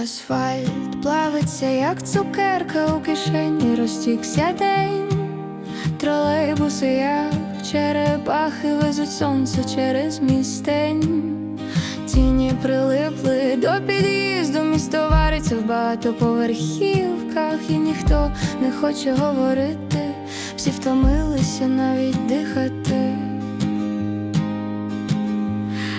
Асфальт плавиться, як цукерка у кишені, розтікся день. Тролейбуси, як черепахи, везуть сонце через містень. Тіні прилипли до під'їзду, місто вариться в багатоповерхівках, і ніхто не хоче говорити, всі втомилися навіть дихати.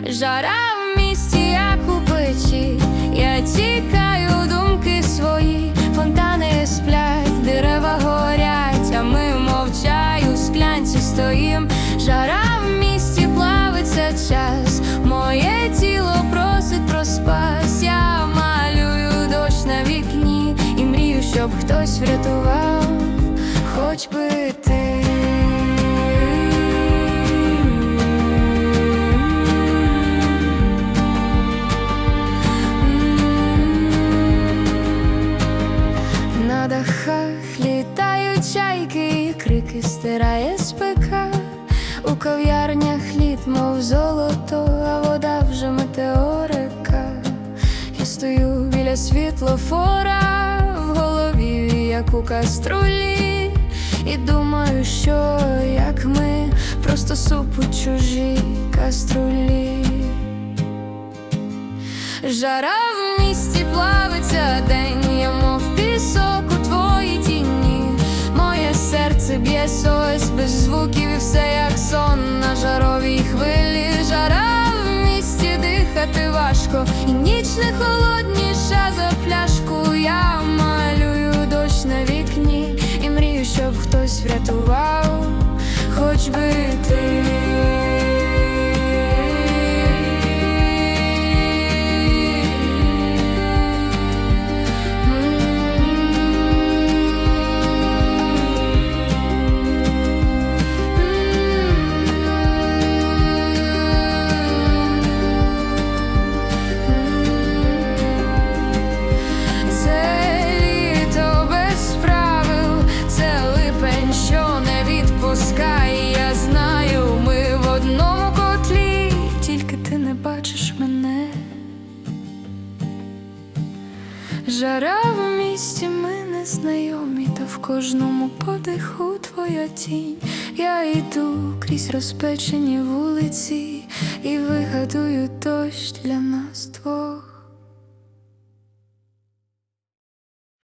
Жара в місті, як у печі, я тікаю думки свої, фонтани сплять, дерева горять, а ми мовчаю, в склянці стоїм. Жара в місті плавиться час, моє тіло просить про спас. Я малюю дощ на вікні і мрію, щоб хтось врятував, хоч би ти. Стирає спека. У кав'ярнях лід, мов золото, а вода вже метеорика. Я стою біля світлофора в голові, як у каструлі, і думаю, що як ми просто суп у чужій каструлі. Жара в місті плавиться день, серце б'є сось без звуків і все як сон на жаровій хвилі. Жара в місті дихати важко, і ніч не холодніша за пляшку. Я малюю дощ на вікні і мрію, щоб хтось врятував, хоч би ти. Жара в місті, ми не знайомі, та в кожному подиху твоя тінь. Я йду крізь розпечені вулиці і вигадую дощ для нас двох.